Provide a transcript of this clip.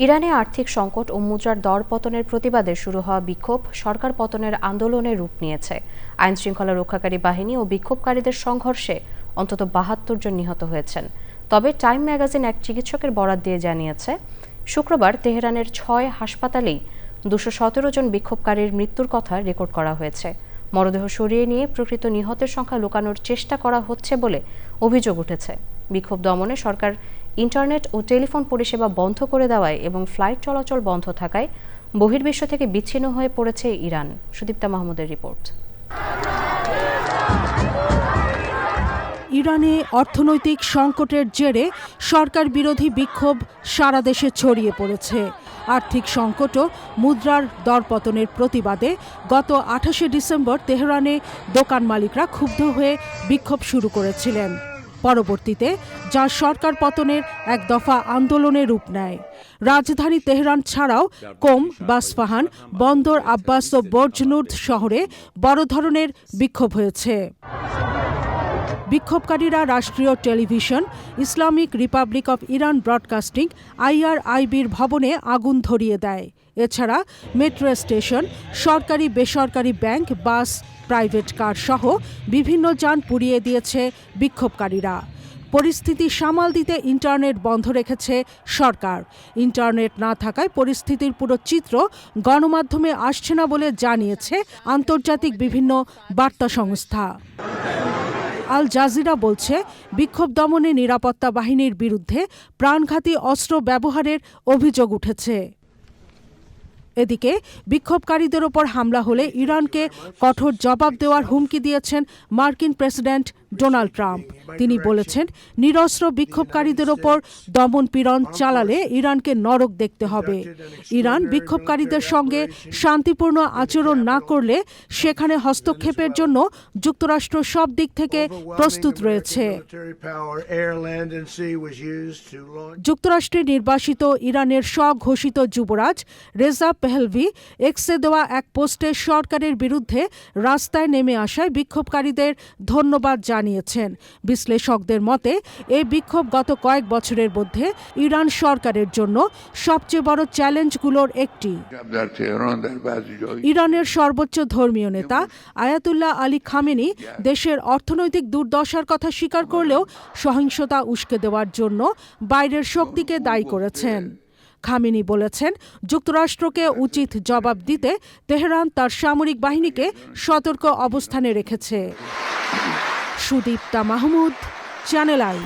ইরানে আর্থিক সংকট ও মুদ্রার দর পতনের প্রতিবাদে শুরু হওয়া বিক্ষোভ সরকার পতনের আন্দোলনের রূপ নিয়েছে। আইন শৃঙ্খলা রক্ষাকারী বাহিনী ও বিক্ষোভকারীদের সংঘর্ষে অন্তত বাহাত্তর জন নিহত হয়েছেন। তবে টাইম ম্যাগাজিন এক চিকিৎসকের বরাত দিয়ে জানিয়েছে, শুক্রবার তেহরানের ছয় হাসপাতালেই দুশো সতেরো জন বিক্ষোভকারীর মৃত্যুর কথা রেকর্ড করা হয়েছে। মরদেহ সরিয়ে নিয়ে প্রকৃত নিহতের সংখ্যা লুকানোর চেষ্টা করা হচ্ছে বলে অভিযোগ উঠেছে। বিক্ষোভ দমনে সরকার ইন্টারনেট ও টেলিফোন পরিষেবা বন্ধ করে দেওয়ায় এবং ফ্লাইট চলাচল বন্ধ থাকায় বহির্বিশ্ব থেকে বিচ্ছিন্ন হয়ে পড়েছে ইরান। সুদীপ্তা মাহমুদের রিপোর্ট। ইরানে অর্থনৈতিক সংকটের জেরে সরকার বিরোধী বিক্ষোভ সারা দেশে ছড়িয়ে পড়েছে। আর্থিক সংকটও মুদ্রার দরপতনের প্রতিবাদে গত আঠাশে ডিসেম্বর তেহরানে দোকান মালিকরা ক্ষুব্ধ হয়ে বিক্ষোভ শুরু করেছিলেন। পরবর্তীতে, যা সরকার পতনের এক দফা আন্দোলনের রূপ নেয়। রাজধানী তেহরান ছাড়াও কোম, বাসফাহান, বন্দর আব্বাস ও বর্জনুদ শহরে বড় ধরনের বিক্ষোভ হয়েছে। বিক্ষোভকারীরা রাষ্ট্রীয় television, Islamic Republic of Iran broadcasting, আইআরআইবির ভবনে আগুন ধরিয়ে দেয়। এছাড়া মেট্রো স্টেশন, সরকারি, বেসরকারি ব্যাংক, বাস, প্রাইভেট কার সহ বিভিন্ন যান পুড়িয়ে দিয়েছে বিক্ষোভকারীরা। পরিস্থিতি সামাল দিতে ইন্টারনেট বন্ধ রেখেছে সরকার। ইন্টারনেট না থাকায় পরিস্থিতির পুরো চিত্র গণমাধ্যমে আসছে না বলে জানিয়েছে আন্তর্জাতিক বিভিন্ন বার্তা সংস্থা। আল জাজিরা বলছে, বিক্ষোভ দমনে নিরাপত্তা বাহিনীর বিরুদ্ধে প্রাণঘাতী অস্ত্র ব্যবহারের অভিযোগ উঠেছে। এদিকে বিক্ষোভকারীদের ওপর হামলা হলে ইরানকে কঠোর জবাব দেওয়ার হুমকি দিয়েছেন মার্কিন প্রেসিডেন্ট ডোনাল্ড ট্রাম্প। তিনি বলেছেন নিরস্ত্র বিক্ষোভকারীদের ওপর দমন পীড়ন চালালে ইরানকে নরক দেখতে হবে। ইরান বিক্ষোভকারীদের সঙ্গে শান্তিপূর্ণ আচরণ না করলে সেখানে হস্তক্ষেপের জন্য যুক্তরাষ্ট্র সব দিক থেকে প্রস্তুত রয়েছে। যুক্তরাষ্ট্রে নির্বাসিত ইরানের স্বঘোষিত যুবরাজ রেজা পেহলভি এক্সে দেওয়া এক পোস্টে সরকারের বিরুদ্ধে রাস্তায় নেমে আসায় বিক্ষোভকারীদের ধন্যবাদ জানিয়েছেন। বিশ্লেষকদের মতে, এই বিক্ষোভ গত কয়েক বছরের মধ্যে ইরান সরকারের জন্য সবচেয়ে বড় চ্যালেঞ্জগুলোর একটি। ইরানের সর্বোচ্চ ধর্মীয় নেতা আয়াতুল্লাহ আলী খামেনি দেশের অর্থনৈতিক দুর্দশার কথা স্বীকার করলেও সহিংসতা উস্কে দেওয়ার জন্য বাইরের শক্তিকে দায়ী করেছেন। খামেনি বলেছেন, যুক্তরাষ্ট্রকে উচিত জবাব দিতে তেহরান তার সামরিক বাহিনীকে সতর্ক অবস্থানে রেখেছে। Sudipta Mahmud channel I